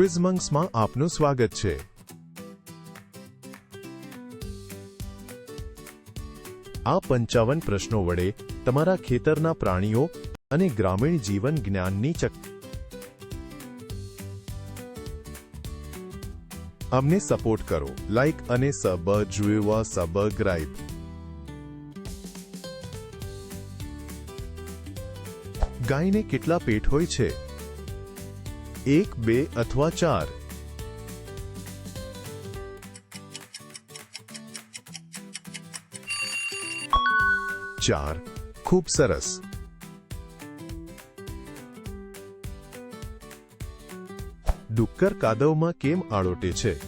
ક્વિઝમંગ્સમાં આપનું સ્વાગત છે. આ પંચાવન પ્રશ્નો વડે તમારા ખેતરના પ્રાણીઓ અને ગ્રામીણ જીવન જ્ઞાનની ચક અમને સપોર્ટ કરો. લાઇક અને સબ જુએવા સબસ્ક્રાઇબ ગાયને કેટલા પેટ હોય છે? એક, બે અથવા ચાર. ચાર. ખૂબ સરસ. ડુક્કર કાદવમાં કેમ આળોટે છે?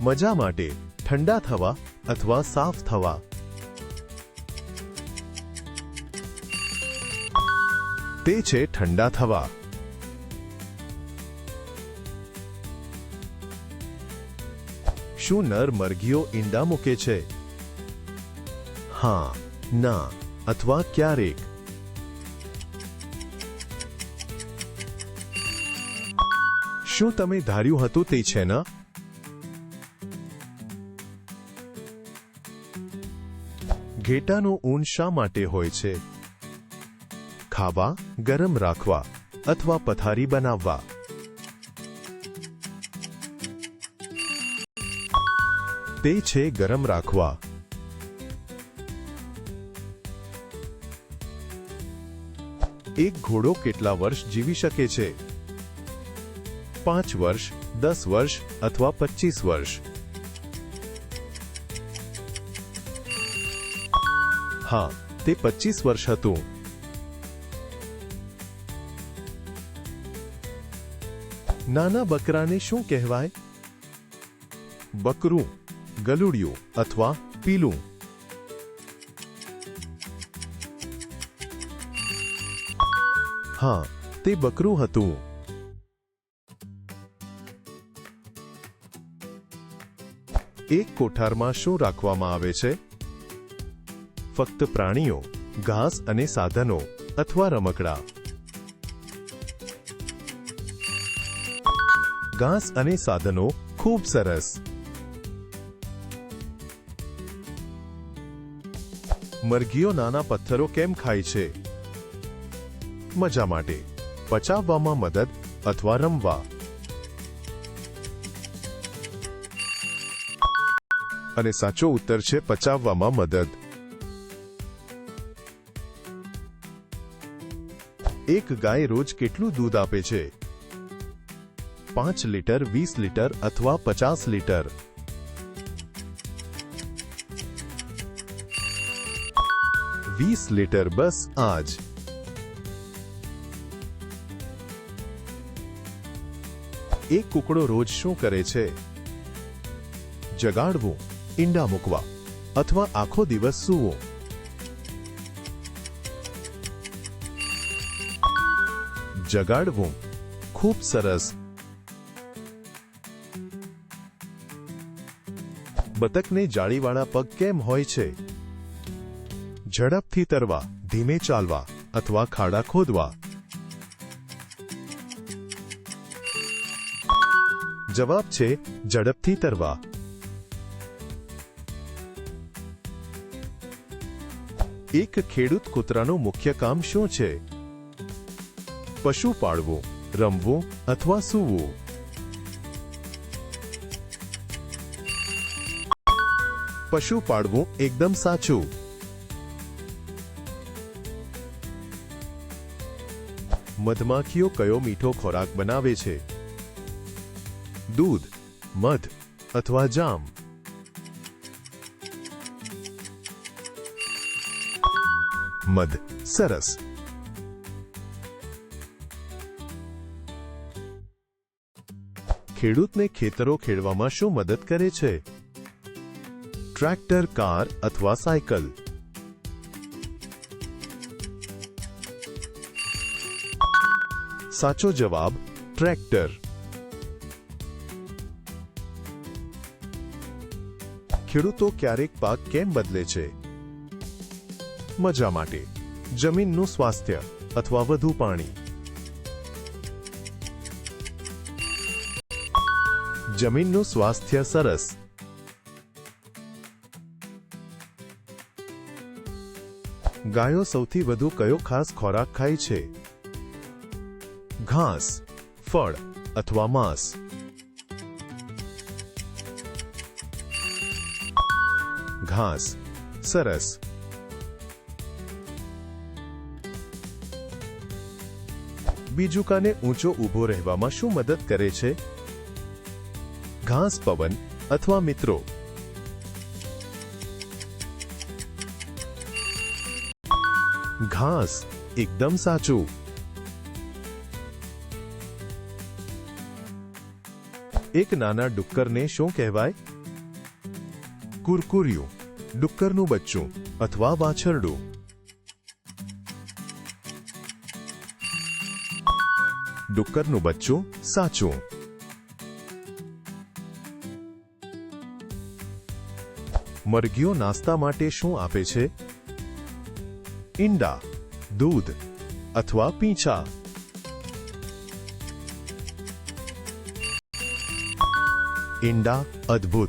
મજા માટે ઠંડા થવા અથવા સાફ થવા. તે છે ઠંડા થવા. શું નર મરઘીઓ ઈંડા મૂકે છે? હા, ના, અથવા ક્યારેક. શું તમે ધાર્યું હતું તે છે ના? ઘેટાનું ઊન શા માટે હોય છે? ખાવા, ગરમ રાખવા, અથવા પથારી બનાવવા? તે છે ગરમ રાખવા. એક ઘોડો કેટલા વર્ષ જીવી શકે છે? પાંચ વર્ષ, દસ વર્ષ અથવા પચીસ વર્ષ? હા, તે પચીસ વર્ષ હતું. નાના બકરાને શું કહેવાય? બકરું. ગલુડિયું અથવા પીલું. હા, તે બકરું હતું. એક કોઠારમાં શું રાખવામાં આવે છે? ફક્ત પ્રાણીઓ, ઘાસ અને સાધનો અથવા રમકડા? ઘાસ અને સાધનો ખૂબ સરસ. મરઘીઓ નાના પથ્થરો કેમ ખાય છે? મજા માટે. પચાવવામાં મદદ અથવા રમવા. અને સાચો ઉત્તર છે પચાવવામાં મદદ. એક ગાય રોજ કેટલું દૂધ આપે છે? પાંચ લીટર, વીસ લીટર અથવા પચાસ લીટર? વીસ લીટર બસ આજ એક કુકડો રોજ શું કરે છે જગાડવું ઈંડા મૂકવા અથવા આખો દિવસ સૂવો જગાડવું ખૂબ સરસ બતકને જાળીવાળા પગ કેમ હોય છે ઝડપથી તરવા, ધીમે ચાલવા અથવા ખાડા ખોદવા. જવાબ છે, ઝડપથી તરવા. એક ખેડૂત કૂતરાનું મુખ્ય કામ શું છે? પશુ પાળવું, રમવું અથવા સૂવું? પશુ પાળવું એકદમ સાચું. મધમાખીઓ કયો મીઠો ખોરાક બનાવે છે? દૂધ, મધ અથવા જામ? મધ, સરસ. ખેડૂતને ખેતરો ખેડવામાં શું મદદ કરે છે? ટ્રેક્ટર, કાર અથવા સાયકલ? સાચો જવાબ, ટ્રેક્ટર. ખેડૂતો ક્યારેક પાક કેમ બદલે છે? મજા માટે. જમીનનું સ્વાસ્થ્ય અથવા વધુ પાણી. જમીનનું સ્વાસ્થ્ય સરસ. ગાયો સૌથી વધુ કયો ખાસ ખોરાક ખાય છે? ઘાસ, ફળ અથવા માંસ. ઘાસ, સરસ. બીજુકાને ઊંચો ઊભો રહેવામાં શું મદદ કરે છે? ઘાસ પવન અથવા મિત્રો? ઘાસ એકદમ સાચું. એક નાના ડુક્કરને શું કહેવાય? કુરકુરિયું, ડુક્કરનું બચ્ચું અથવા વાછરડું. ડુક્કરનું બચ્ચું સાચું. મરઘીઓ નાસ્તા માટે શું આપે છે? ઈંડા, દૂધ અથવા પીંછા. ઈંડા અદ્ભુત.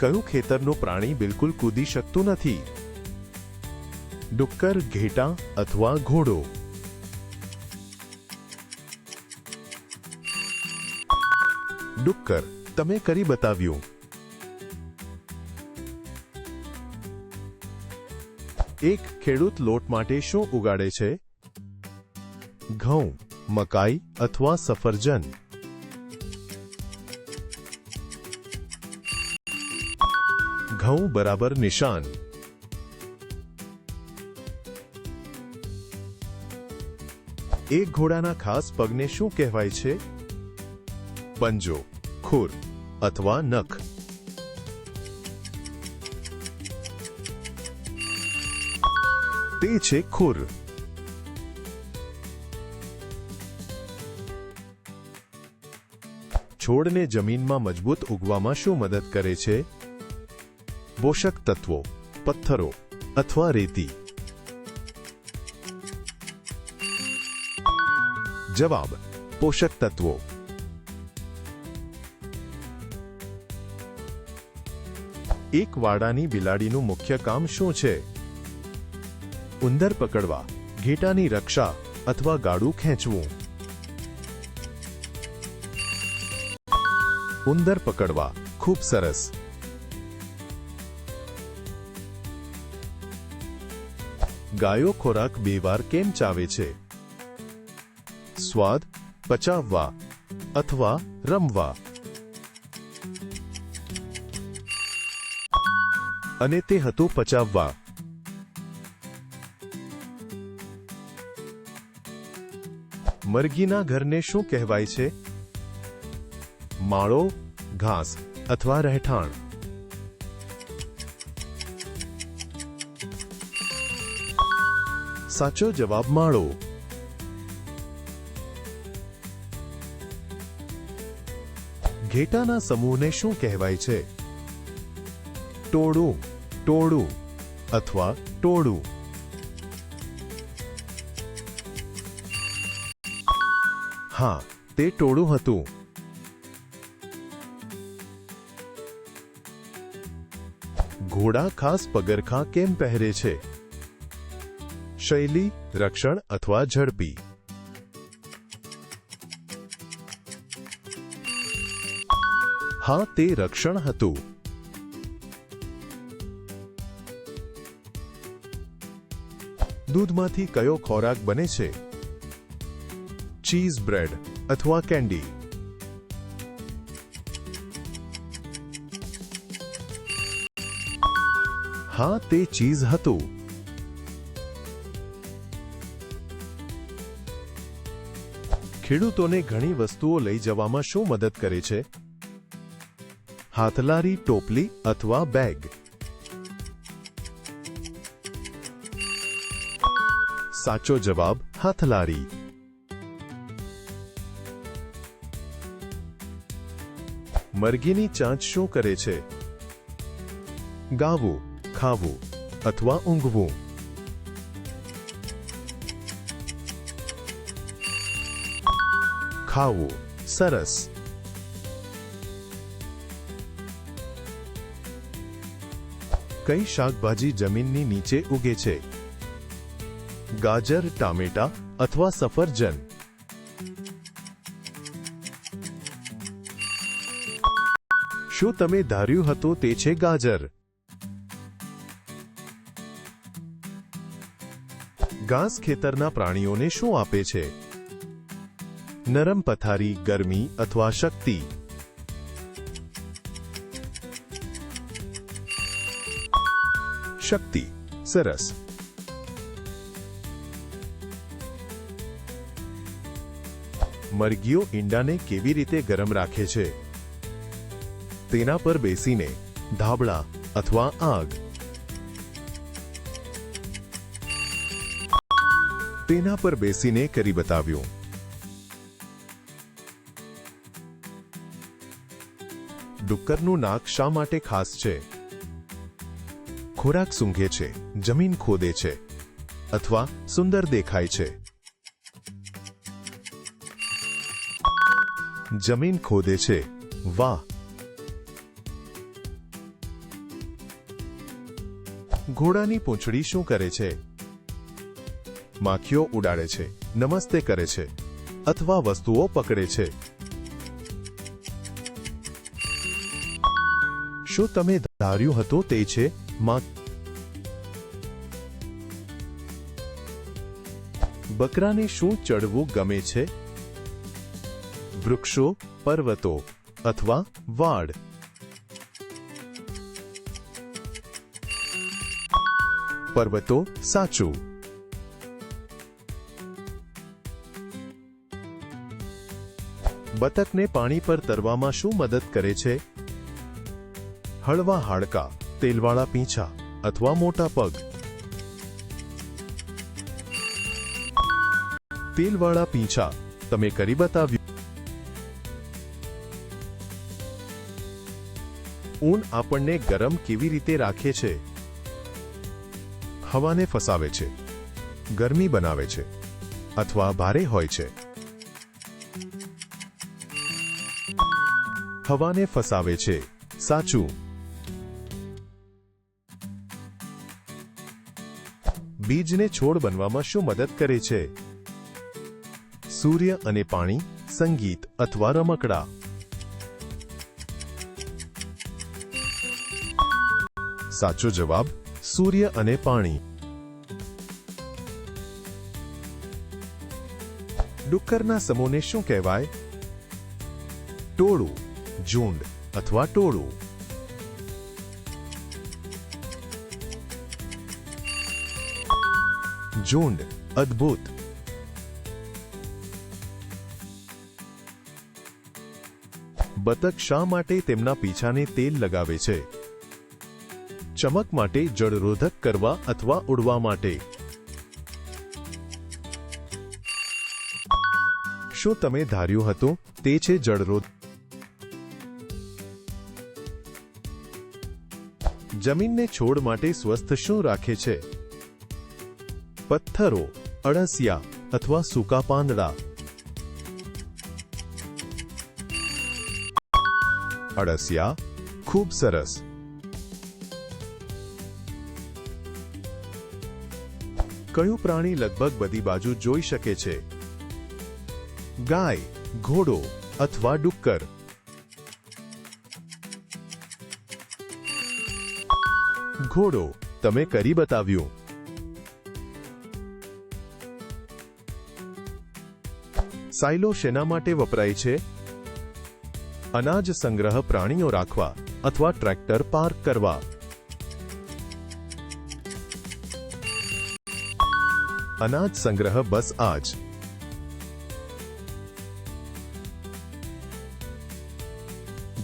કયું ખેતરનું પ્રાણી બિલકુલ કૂદી શકતું નથી? ડુક્કર, ઘેટા અથવા ઘોડો? ડુક્કર, તમે કરી બતાવ્યું. એક ખેડૂત લોટ માટે શું ઉગાડે છે? ઘઉં, મકાઈ અથવા સફરજન. ઘઉં બરાબર નિશાન. એક ઘોડાના ખાસ પગને શું કહેવાય છે? પંજો, ખુર અથવા નખ. તે છે ખુર. છોડને જમીનમાં મજબૂત ઉગવામાં શું મદદ કરે છે? પોષક તત્વો, પથ્થરો અથવા રેતી. જવાબ, પોષક તત્વો. એક વાડાની બિલાડીનું મુખ્ય કામ શું છે? ઉંદર પકડવા, ઘેટાની રક્ષા અથવા ગાડું ખેંચવું. ઉંદર પકડવા. ખૂબ સરસ. ગાયો ખોરાક બે વાર કેમ ચાવે છે? સ્વાદ? પચાવવા અથવા રમવા? અને તે હતું પચાવવા. મરઘીના ઘરને શું કહેવાય છે? માળો, ઘાસ અથવા રહેઠાણ. સાચો જવાબ માળો. ઘેટાના સમૂહને શું કહેવાય છે? ટોળું ટોળું અથવા ટોળું. હા, તે ટોળું હતું. ઘોડા ખાસ પગરખાં કેમ પહેરે છે? શૈલી, રક્ષણ અથવા ઝડપી? હા, તે રક્ષણ હતું. દૂધમાંથી કયો ખોરાક બને છે? ચીઝ બ્રેડ અથવા કેન્ડી? હા, તે ચીઝ હતું. ખેડૂતોને ઘણી વસ્તુઓ લઈ જવામાં શું મદદ કરે છે? હાથલારી, ટોપલી અથવા બેગ? સાચો જવાબ, હાથલારી. મરઘીની ચાંચ શું કરે છે? ગાવું. ખાવું અથવા ઊંઘવું. ખાવું સરસ. કઈ શાકભાજી જમીનની નીચે ઉગે છે? ગાજર, ટામેટા અથવા સફરજન? શું તમે ધાર્યું હતું તે છે ગાજર? ઘાસ ખેતરના પ્રાણીઓને શું આપે છે? નરમ પથારી, ગરમી અથવા શક્તિ? શક્તિ. સરસ. મરઘીઓ ઈંડાને કેવી રીતે ગરમ રાખે છે? તેના પર બેસીને ધાબળા અથવા આગ. તેના પર બેસીને કરી બતાવ્યું. ડુક્કરનું નાક શા માટે ખાસ છે? ખોરાક સૂંઘે છે, જમીન ખોદે છે, અથવા સુંદર દેખાય છે. જમીન ખોદે છે, વાહ! ઘોડાની પૂંછડી શું કરે છે? માખીઓ ઉડાડે છે, નમસ્તે કરે છે, અથવા વસ્તુઓ પકડે છે. શું તમે ધાર્યું હતું તે છે? બકરાને શું ચડવું ગમે છે? વૃક્ષો, પર્વતો, અથવા વાડ? પર્વતો, સાચું. બતકને પાણી પર તરવામાં શું મદદ કરે છે? હળવા હાડકા, તેલવાળા પીંછા અથવા મોટા પગ. તેલવાળા પીંછા, તમે કરી બતાવ્યું. ઊન આપણને ગરમ કેવી રીતે રાખે છે? હવાને ફસાવે છે, ગરમી બનાવે છે, અથવા ભારે હોય છે. હવાને ફસાવે છે. સાચું. બીજને છોડ બનવામાં શું મદદ કરે છે? સૂર્ય અને પાણી, સંગીત અથવા રમકડા. સાચો જવાબ, સૂર્ય અને પાણી. ડુક્કરના સમૂહને શું કહેવાય? ટોળું. ઝુંડ અથવા ટોળું. ઝુંડ અદ્ભુત. બતક શા માટે તેમના પીછાને તેલ લગાવે છે? ચમક માટે જળરોધક કરવા અથવા ઉડવા માટે? શું તમે ધાર્યું હતું? તે છે જળરોધ જમીનને છોડ માટે સ્વસ્થ શું રાખે છે? પથ્થરો, અળસિયા અથવા સૂકા પાંદડા. અળસિયા, ખૂબ સરસ. કયું પ્રાણી લગભગ બધી બાજુ જોઈ શકે છે? ગાય, ઘોડો અથવા ડુક્કર. ઘોડો તમે કરી બતાવ્યું. સાયલો શેના માટે વપરાય છે? અનાજ સંગ્રહ પ્રાણીઓ રાખવા અથવા ટ્રેક્ટર પાર્ક કરવા. અનાજ સંગ્રહ બસ આજ.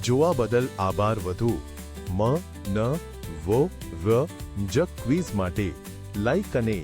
જોવા બદલ આભાર વધુ. મ, ન, વો વ જ ક્વિઝ માટે લાઈક અને